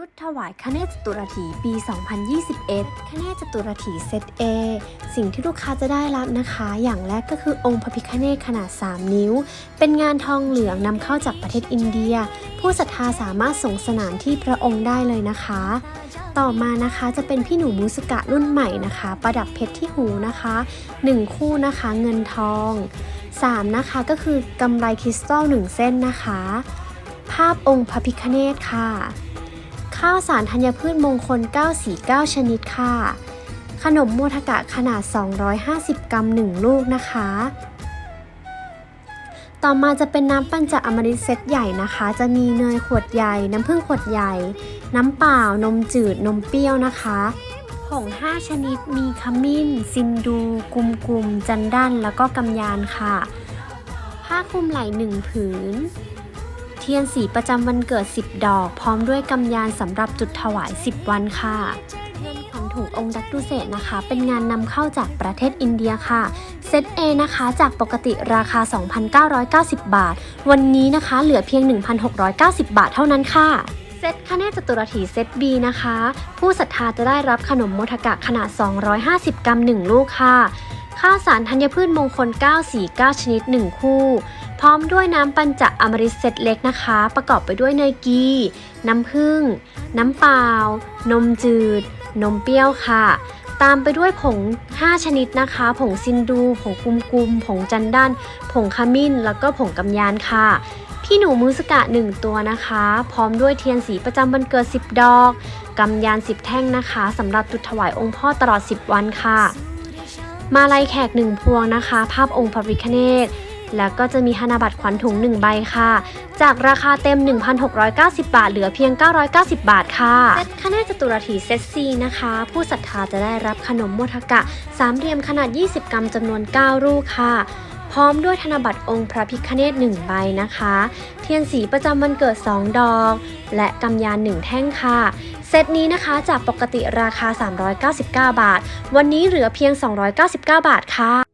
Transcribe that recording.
ชุดถวายคเนศจตุรถีปี 2021คเนศจตุรถีเซต A สิ่งที่ลูกค้าจะได้รับนะคะ อย่างแรกก็คือองค์พระพิฆเนศขนาด 3 นิ้ว เป็นงานทองเหลืองนำเข้าจากประเทศอินเดีย ผู้ศรัทธาสามารถส่งสนานที่พระองค์ได้เลยนะคะ ต่อมานะคะจะเป็นพี่หนูมูสกะรุ่นใหม่นะคะ ประดับเพชรที่หูนะคะ 1 คู่นะคะเงินทอง 3 นะคะก็คือกำไรคริสตัล1เส้นนะคะ ภาพองค์พระพิฆเนศค่ะ ข้าวสารธัญพืชมงคล 949 ชนิดค่ะ ขนมโมทกะขนาด 250 กรัม 1 ลูกนะคะ ต่อมาจะเป็นน้ำปัญจากอมฤตเซตใหญ่นะคะ จะมีเนยขวดใหญ่ น้ำผึ้งขวดใหญ่ น้ำเปล่า นมจืด นมเปรี้ยวนะคะผง5 ชนิดมีขมิ้น ซินดู กุมกุม จันดัน แล้วก็กำยานค่ะ ผ้าคลุมไหล่1ผืน ทียนสีประจำวันเกิด 10 ดอก พร้อมด้วยกำยานสำหรับจุดถวาย 10 วันค่ะเงินขวัญถุงองค์ดักดุเศษนะคะ เป็นงานนำเข้าจากประเทศอินเดียค่ะเซต A นะคะจากปกติราคา 2,990 บาท วันนี้นะคะเหลือเพียง 1,690 บาทเท่านั้นค่ะเซตคเนศจตุรถีเซต B นะคะ ผู้ศรัทธาจะได้รับขนมโมทกะขนาด 250 กรัม 1 ลูกค่ะ ข้าวสารธัญพืชมงคล 9 สี 9 ชนิด 1 คู่ พร้อมด้วยน้ำปัญจอมฤตเซตเล็กนะคะ ประกอบไปด้วยเนยกี น้ำผึ้ง น้ำเปล่า นมจืด นมเปรี้ยวค่ะ ตามไปด้วยผง 5 ชนิดนะคะ ผงซินดู ผงกุมกุม ผงจันดันผงขมิ้น แล้วก็ผงกำยานค่ะ พี่หนูมูสกะ 1 ตัวนะคะ พร้อมด้วยเทียนสีประจำวันเกิด 10 ดอกกำยาน 10 แท่งนะคะสำหรับจุดถวายองค์พ่อตลอด 10 วันค่ะ มาลัยแขก1พวงนะคะ ภาพองค์พระพิฆเนศ แล้วก็จะมีธนบัตรขวัญถุง 1 ใบค่ะ จากราคาเต็ม 1,690 บาท เหลือเพียง 990 บาทค่ะเซตคเนศจตุรถีเซตซีนะคะ ผู้ศรัทธาจะได้รับขนมโมทกะสามเหลี่ยมขนาด 20 กรัมจำนวน 9 ลูกค่ะพร้อมด้วยธนบัตรองค์พระพิฆเนศ1ใบนะคะ เทียนสีประจำวันเกิด 2 ดอก และกำยาน1แท่งค่ะ เซตนี้นะคะจากปกติราคา 399 บาท วันนี้เหลือเพียง 299 บาทค่ะ